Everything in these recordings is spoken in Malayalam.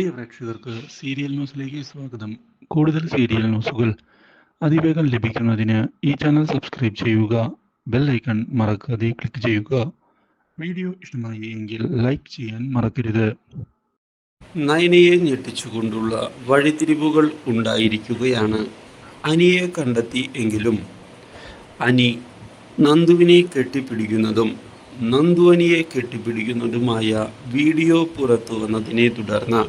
പ്രിയ പ്രേക്ഷകർക്ക് സീരിയൽ ന്യൂസിലേക്ക് സ്വാഗതം. കൂടുതൽ സീരിയൽ ന്യൂസുകൾ അതിവേഗം ലഭിക്കുന്നതിന് ഈ ചാനൽ സബ്സ്ക്രൈബ് ചെയ്യുക ബെൽ ഐക്കൺ മറക്കാതെ ക്ലിക്ക് ചെയ്യുക. വീഡിയോ ഇഷ്ടമായി എങ്കിൽ ലൈക്ക് ചെയ്യാൻ മറക്കരുത്. നയനയെ ഞെട്ടിച്ചുകൊണ്ടുള്ള വഴിത്തിരിവുകൾ ഉണ്ടായിരിക്കുകയാണ് അനിയെ കണ്ടെത്തി എങ്കിലും. അനി നന്ദുവിനെ കെട്ടിപ്പിടിക്കുന്നതും നന്ദുവനിയെ കെട്ടിപ്പിടിക്കുന്നതുമായ വീഡിയോ പുറത്തു വന്നതിനെ തുടർന്ന്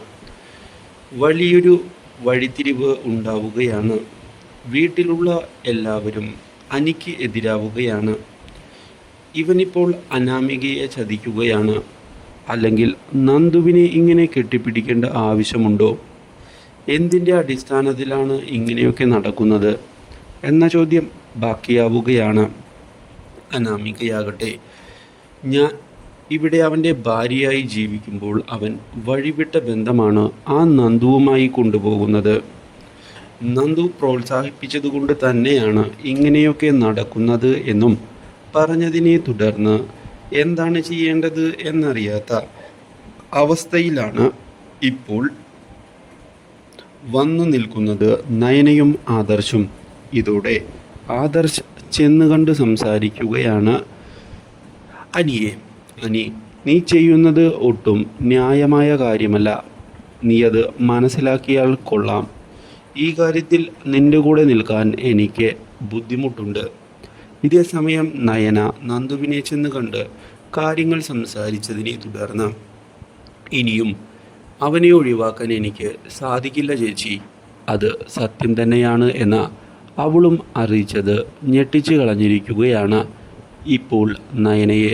വലിയൊരു വഴിത്തിരിവ് ഉണ്ടാവുകയാണ്. വീട്ടിലുള്ള എല്ലാവരും അനിക്ക് എതിരാവുകയാണ്. ഇവനിപ്പോൾ അനാമികയെ ചതിക്കുകയാണ്. അല്ലെങ്കിൽ നന്ദുവിനെ ഇങ്ങനെ കെട്ടിപ്പിടിക്കേണ്ട ആവശ്യമുണ്ടോ? എന്തിന്റെ അടിസ്ഥാനത്തിലാണ് ഇങ്ങനെയൊക്കെ നടക്കുന്നത്? എന്ന ചോദ്യം ബാക്കിയാവുകയാണ്. അനാമികയാകട്ടെ. ഞാൻ ഇവിടെ അവന്റെ ഭാര്യയായി ജീവിക്കുമ്പോൾ അവൻ വഴിവിട്ട ബന്ധമാണ് ആ നന്ദുവുമായി കൊണ്ടുപോകുന്നത്. നന്ദു പ്രോത്സാഹിപ്പിച്ചതുകൊണ്ട് തന്നെയാണ് ഇങ്ങനെയൊക്കെ നടക്കുന്നത് എന്നും പറഞ്ഞതിനെ തുടർന്ന് എന്താണ് ചെയ്യേണ്ടത് എന്നറിയാത്ത അവസ്ഥയിലാണ് ഇപ്പോൾ വന്നു നിൽക്കുന്നത് നയനയും ആദർശും. ഇതോടെ ആദർശ് ചെന്നുകണ്ട് സംസാരിക്കുകയാണ്. അനിയെ അനി നീ ചെയ്യുന്നത് ഒട്ടും ന്യായമായ കാര്യമല്ല. നീ അത് മനസ്സിലാക്കിയാൽ കൊള്ളാം. ഈ കാര്യത്തിൽ നിന്റെ കൂടെ നിൽക്കാൻ എനിക്ക് ബുദ്ധിമുട്ടുണ്ട്. ഇതേ സമയം നയന നന്ദുവിനെ ചെന്ന് കണ്ട് കാര്യങ്ങൾ സംസാരിച്ചതിനെ തുടർന്ന് ഇനിയും അവനെ ഒഴിവാക്കാൻ എനിക്ക് സാധിക്കില്ല ചേച്ചി. അത് സത്യം തന്നെയാണ് എന്ന അവളും അറിയിച്ചത് ഞെട്ടിച്ചു കളഞ്ഞിരിക്കുകയാണ്. ഇപ്പോൾ നയനയെ